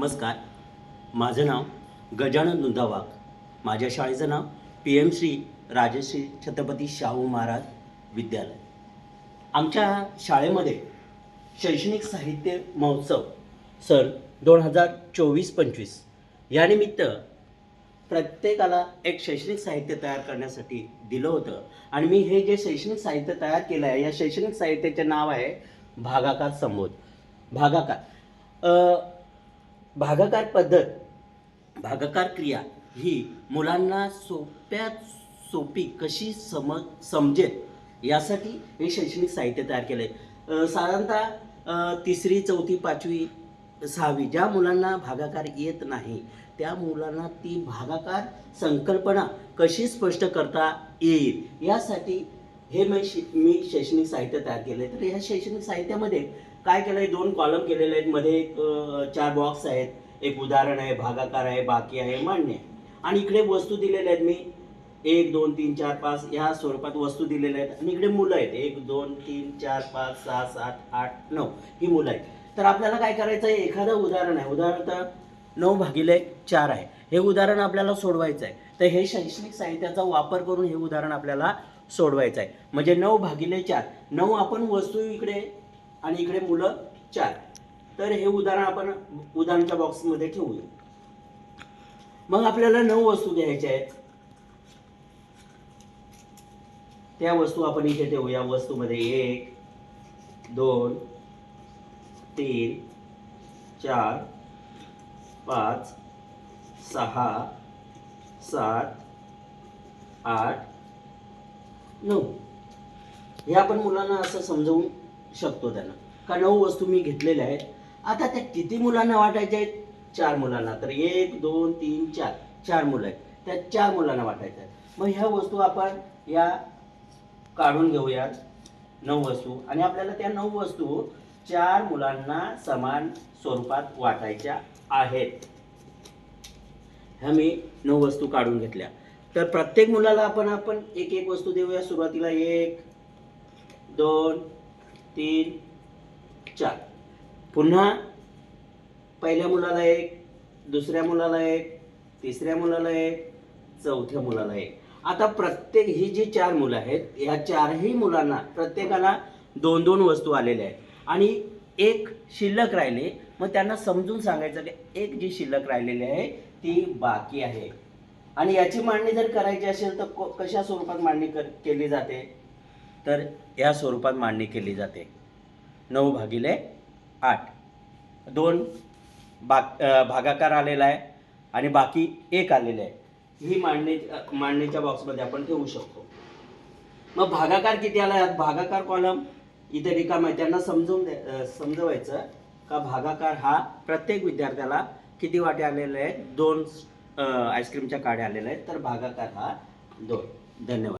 नमस्कार. माझं नाव गजानन दुंदावाग माझ्या शाळेचं नाव पी एम श्री राजश्री छत्रपती शाहू महाराज विद्यालय. आमच्या शाळेमध्ये शैक्षणिक साहित्य महोत्सव सन दोन हजार चोवीस पंचवीस यानिमित्त प्रत्येकाला एक शैक्षणिक साहित्य तयार करण्यासाठी दिलं होतं. आणि मी हे जे शैक्षणिक साहित्य तयार केलं आहे या शैक्षणिक साहित्याचे नाव आहे भागाकार संबोध. भागाकार. भागाकार पद्धत. भागाकार क्रिया ही मुलांना सोप्यात सोपी कशी सम समजेल यासाठी हे शैक्षणिक साहित्य तयार केलं आहे साधारणतः तिसरी चौथी पाचवी सहावी ज्या मुलांना भागाकार येत नाही त्या मुलांना ती भागाकार संकल्पना कशी स्पष्ट करता येईल यासाठी हे मी शि मी शैक्षणिक साहित्य तयार केलं आहे तर ह्या शैक्षणिक साहित्यामध्ये काय केलं आहे दोन कॉलम केलेले आहेत. मध्ये एक चार बॉक्स आहेत. एक उदाहरण आहे भागाकार आहे बाकी आहे मांडणे आहे. आणि इकडे वस्तू दिलेल्या आहेत मी. एक दोन तीन चार पाच ह्या स्वरूपात वस्तू दिलेल्या आहेत. आणि इकडे मुलं आहेत. एक दोन तीन चार पाच सहा सात आठ नऊ ही मुलं आहेत. तर आपल्याला काय करायचं आहे? एखादं उदाहरण आहे. उदाहरणार्थ नऊ भागिले चार आहे. हे उदाहरण आपल्याला सोडवायचं आहे. तर हे शैक्षणिक साहित्याचा वापर करून हे उदाहरण आपल्याला सोडवायचा आहे म्हणजे नऊ भागिले चार. नऊ आपण वस्तू इकडे आणि इकडे मुलं चार. तर हे उदाहरण आपण उदाहरणाच्या बॉक्समध्ये ठेवूया. मग आपल्याला नऊ वस्तू घ्यायच्या आहेत त्या वस्तू आपण इथे ठेवूया. वस्तूमध्ये एक दोन तीन चार पाच सहा सात आठ नऊ. हे आपण मुलांना असं समजवू शकतो त्यांना. का नऊ वस्तू मी घेतलेल्या आहेत. आता त्या किती मुलांना वाटायच्या आहेत? चार मुलांना. तर एक दोन तीन चार. चार मुलं आहेत. त्या चार मुलांना वाटायच्या आहेत. मग ह्या वस्तू आपण या काढून घेऊयात नऊ वस्तू. आणि आपल्याला त्या नऊ वस्तू चार मुलांना समान स्वरूपात वाटायच्या आहेत. ह्या मी नऊ वस्तू काढून घेतल्या. तर प्रत्येक मुलाला आपण आपण एक एक वस्तू देऊया. सुरुवातीला एक दोन तीन चार. पुन्हा पहिल्या मुलाला एक दुसऱ्या मुलाला एक तिसऱ्या मुलाला एक चौथ्या मुलाला एक. आता प्रत्येक ही जी चार मुलं आहेत या चारही मुलांना प्रत्येकाला दोन दोन वस्तू आलेल्या आहेत. आणि एक शिल्लक राहिले मग त्यांना समजून सांगायचं की एक जी शिल्लक राहिलेली आहे ती बाकी आहे. आणि याची मांडणी जर करायची असेल तर को- कशा स्वरूपात मांडणी कर केली जाते? तर या स्वरूपात मांडणी केली जाते. नऊ भागिले आठ. दोन भाग भागाकार आलेला आहे आणि बाकी एक आलेलं आहे. ही मांडणी मांडणीच्या बॉक्समध्ये आपण ठेवू शकतो. मग भागाकार किती आला? आहे? भागाकार कॉलम इथे रिकाम आहे. त्यांना समजून द्या समजवायचं का भागाकार हा प्रत्येक विद्यार्थ्याला किती वाटे आलेले आहेत? दोन आईस्क्रीमच्या काड्या आलेल्या आहेत. तर भागाकार हा दोन. धन्यवाद.